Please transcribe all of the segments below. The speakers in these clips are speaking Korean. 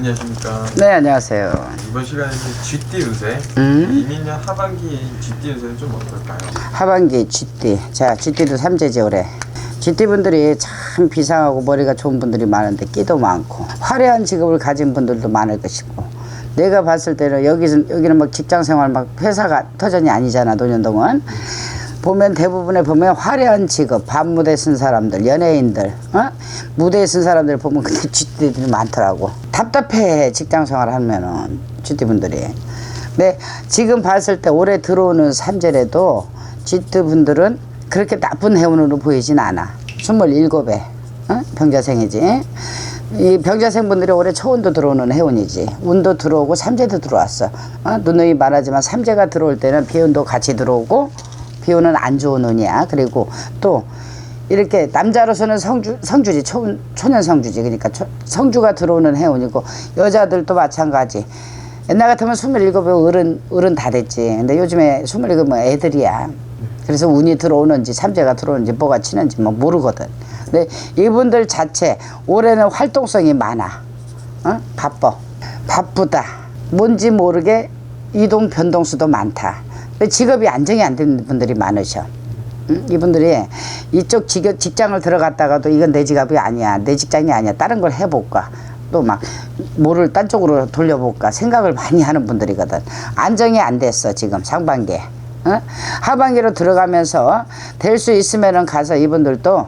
안녕하십니까. 네, 안녕하세요. 이번 시간에는 쥐띠 운세. 음. 이민년 하반기 쥐띠 운세는 좀 어떨까요? 하반기 쥐띠. 자, 쥐띠도 삼재지 올해. 쥐띠 분들이 참 비상하고 머리가 좋은 분들이 많은데 끼도 많고 화려한 직업을 가진 분들도 많을 것이고 내가 봤을 때는 여기는 여기는 막 직장 생활 막 회사가 터전이 아니잖아 노년동은 보면 대부분에 보면 화려한 직업 밤무대 쓴 사람들 연예인들 어? 무대에 쓴 사람들 보면 그게 쥐띠들이 많더라고 답답해 직장 생활 하면은 쥐띠 분들이 근데 지금 봤을 때 올해 들어오는 삼재래도 쥐띠 분들은 그렇게 나쁜 해운으로 보이진 않아 27에 어? 병자생이지 이 병자생 분들이 올해 초운도 들어오는 해운이지 운도 들어오고 삼재도 들어왔어 어? 누누이 말하지만 삼재가 들어올 때는 비운도 같이 들어오고 비운은 안 좋은 운이야. 그리고 또 이렇게 남자로서는 성주 성주지 초, 초년 성주지. 그러니까 초- 성주가 들어오는 해운이고 여자들도 마찬가지. 옛날 같으면 스물일곱에 어른 어른 다 됐지. 근데 요즘에 스물일곱은 애들이야. 그래서 운이 들어오는지 삼재가 들어오는지 뭐가 치는지 뭐 모르거든. 근데 이분들 자체 올해는 활동성이 많아. 어? 바빠. 바쁘다. 뭔지 모르게 이동 변동수도 많다 직업이 안정이 안 되는 분들이 많으셔. 응? 이분들이 이쪽 직- 직장을 들어갔다가도 이건 내 직업이 아니야 내 직장이 아니야 다른 걸 해볼까? 또 막 뭐를 딴 쪽으로 돌려볼까? 생각을 많이 하는 분들이거든. 안정이 안 됐어 지금 상반기에. 어? 하반기로 들어가면서 될 수 있으면은 가서 이분들도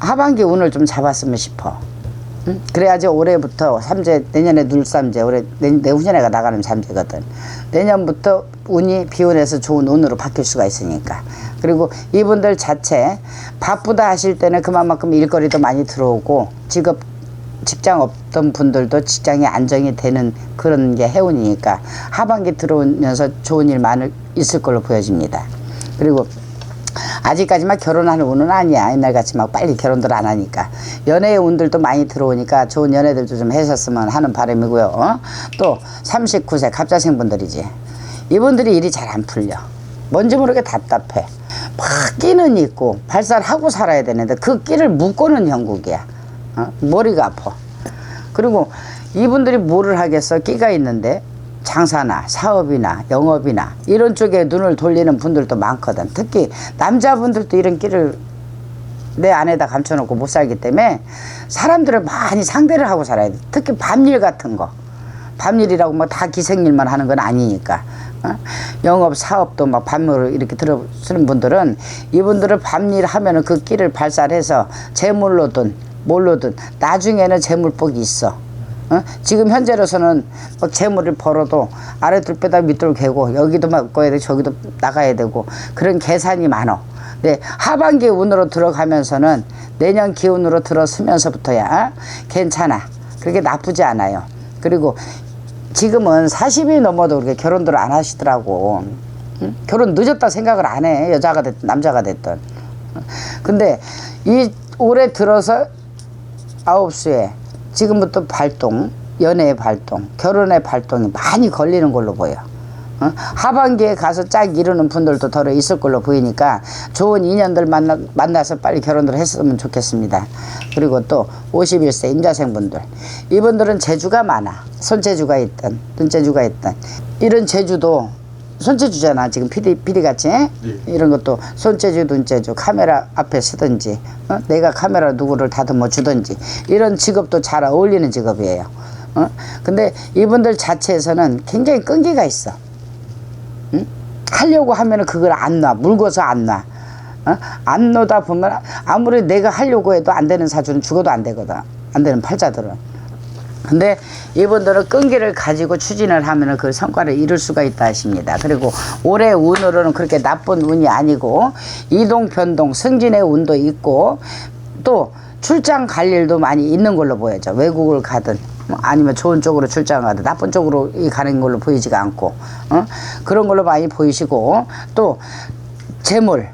하반기 운을 좀 잡았으면 싶어 응? 그래야지 올해부터 삼재 내년에 눌삼재. 올해 내, 내후년에가 나가는 삼재거든. 내년부터 운이 비운에서 좋은 운으로 바뀔 수가 있으니까. 그리고 이분들 자체 바쁘다 하실 때는 그만큼 일거리도 많이 들어오고 직업 직장 없던 분들도 직장이 안정이 되는 그런 게 해운이니까 하반기 들어오면서 좋은 일 많을 있을 걸로 보여집니다. 그리고 아직까지만 결혼하는 운은 아니야. 옛날같이 막 빨리 결혼들 안 하니까. 연애의 운들도 많이 들어오니까 좋은 연애들도 좀 하셨으면 하는 바람이고요. 어? 또 39세 갑자생 분들이지. 이분들이 일이 잘 안 풀려. 뭔지 모르게 답답해. 막 끼는 있고 발살하고 살아야 되는데 그 끼를 묶고는 형국이야. 어? 머리가 아파. 그리고 이분들이 뭐를 하겠어? 끼가 있는데 장사나 사업이나 영업이나 이런 쪽에 눈을 돌리는 분들도 많거든. 특히 남자분들도 이런 끼를 내 안에다 감춰놓고 못 살기 때문에 사람들을 많이 상대를 하고 살아야 돼. 특히 밤일 같은 거. 밤일이라고 뭐 다 기생일만 하는 건 아니니까. 어? 영업 사업도 막 밤으로 이렇게 들어 쓰는 분들은 이분들을 밤일 하면은 그 끼를 발산해서 재물로든 뭘로든 나중에는 재물복이 있어. 어? 지금 현재로서는 막 재물을 벌어도 아래둘 빼다 밑둘 개고 여기도 바꿔야 돼 저기도 나가야 되고 그런 계산이 많어. 네, 하반기 운으로 들어가면서는 내년 기운으로 들어서면서부터야 괜찮아. 그렇게 나쁘지 않아요. 그리고 지금은 40이 넘어도 그렇게 결혼들 안 하시더라고. 응? 결혼 늦었다 생각을 안 해. 여자가 됐든 남자가 됐든. 어? 근데 이 올해 들어서 아홉 수에 지금부터 발동, 연애의 발동, 결혼의 발동이 많이 걸리는 걸로 보여. 어? 하반기에 가서 짝 이루는 분들도 더 있을 걸로 보이니까 좋은 인연들 만나, 만나서 빨리 결혼을 했으면 좋겠습니다. 그리고 또 51세 임자생 분들. 이분들은 재주가 많아. 손재주가 있든, 눈재주가 있든. 이런 재주도 손재주잖아. 지금 피디, 피디 같이. 이런 것도 손재주, 눈재주, 카메라 앞에 서든지, 어? 내가 카메라 누구를 다듬어 주든지, 이런 직업도 잘 어울리는 직업이에요. 어? 근데 이분들 자체에서는 굉장히 끈기가 있어. 응? 하려고 하면은 그걸 안 놔. 물고서 안 놔. 어? 안 놓다 보면 아무리 내가 하려고 해도 안 되는 사주는 죽어도 안 되거든. 안 되는 팔자들은. 근데 이분들은 끈기를 가지고 추진을 하면은 그 성과를 이룰 수가 있다 하십니다. 그리고 올해 운으로는 그렇게 나쁜 운이 아니고 이동 변동 승진의 운도 있고 또 출장 갈 일도 많이 있는 걸로 보여져. 외국을 가든 뭐 아니면 좋은 쪽으로 출장 가든 나쁜 쪽으로 이 가는 걸로 보이지가 않고 어? 그런 걸로 많이 보이시고 또 재물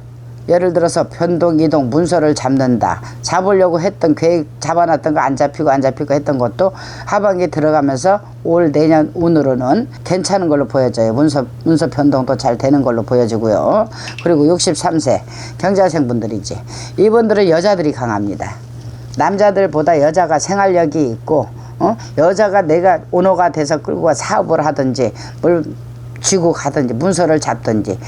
예를 들어서 변동 이동 문서를 잡는다 잡으려고 했던 계획 잡아놨던 거 안 잡히고 안 잡히고 했던 것도 하반기 들어가면서 올 내년 운으로는 괜찮은 걸로 보여져요 문서 문서 변동도 잘 되는 걸로 보여지고요 그리고 63세 경자생 분들이지 이분들은 여자들이 강합니다 남자들보다 여자가 생활력이 있고 어? 어? 여자가 내가 오너가 돼서 끌고 가 사업을 하든지 뭘 쥐고 가든지 문서를 잡든지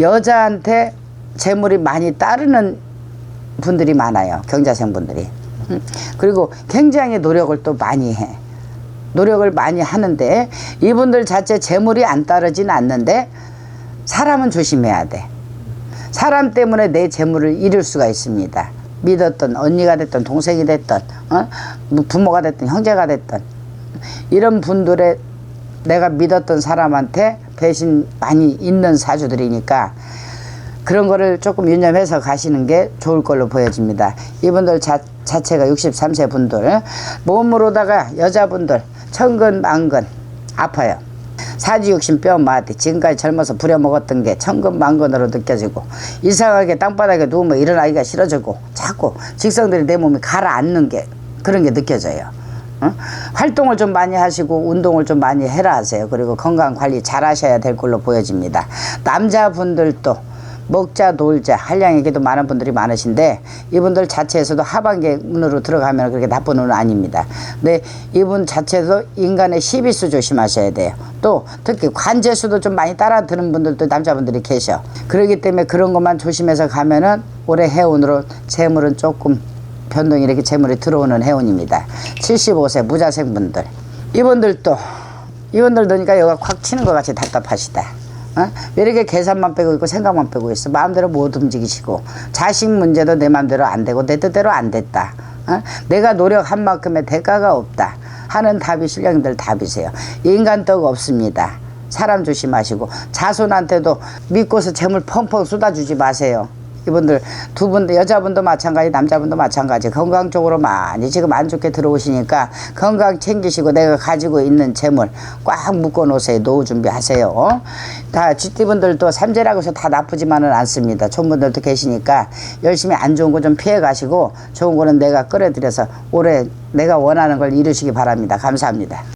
여자한테 재물이 많이 따르는 분들이 많아요. 경자생 분들이. 음. 그리고 굉장히 노력을 또 많이 해. 노력을 많이 하는데 이분들 자체 재물이 안 따르진 않는데 사람은 조심해야 돼. 사람 때문에 내 재물을 잃을 수가 있습니다. 믿었던 언니가 됐든 동생이 됐든 어? 뭐 부모가 됐든 형제가 됐든 이런 분들의 내가 믿었던 사람한테 대신 많이 있는 사주들이니까 그런 거를 조금 유념해서 가시는 게 좋을 걸로 보여집니다. 이분들 자, 자체가 63세 분들 몸으로다가 여자분들 천근 만근 아파요. 사지육신 뼈 마디 지금까지 젊어서 부려먹었던 게 천근만근으로 느껴지고 이상하게 땅바닥에 누우면 일어나기가 싫어지고 자꾸 직성들이 내 몸이 가라앉는 게 그런 게 느껴져요. 어? 활동을 좀 많이 하시고 운동을 좀 많이 해라 하세요. 그리고 건강 관리 잘 하셔야 될 걸로 보여집니다. 남자분들도 먹자 놀자 한량에게도 많은 분들이 많으신데 이분들 자체에서도 하반기 운으로 들어가면 그렇게 나쁜 운은 아닙니다. 근데 이분 자체도 인간의 시비수 조심하셔야 돼요. 또 특히 관제수도 좀 많이 따라 드는 분들도 남자분들이 계셔. 그렇기 때문에 그런 것만 조심해서 가면은 올해 해운으로 재물은 조금 변동이 이렇게 재물이 들어오는 해운입니다. 75세 무자생 분들 이분들도 이분들 보니까 여기가 콱 치는 것 같이 답답하시다. 어? 왜 이렇게 계산만 빼고 있고 생각만 빼고 있어? 마음대로 못 움직이시고 자식 문제도 내 마음대로 안 되고 내 뜻대로 안 됐다. 어? 내가 노력한 만큼의 대가가 없다. 하는 답이 신령들 답이세요. 인간 떡 없습니다. 사람 조심하시고 자손한테도 믿고서 재물 펑펑 쏟아주지 마세요. 이분들 두분 여자분도 마찬가지 남자분도 마찬가지. 건강 쪽으로 많이 지금 안 좋게 들어오시니까 건강 챙기시고 내가 가지고 있는 재물 꽉 묶어 놓으세요. 노후 준비하세요. 어? 다 쥐띠분들도 삼재라고 해서 다 나쁘지만은 않습니다. 좋은 분들도 계시니까 열심히 안 좋은 거 좀 피해 가시고 좋은 거는 내가 끌어들여서 올해 내가 원하는 걸 이루시기 바랍니다. 감사합니다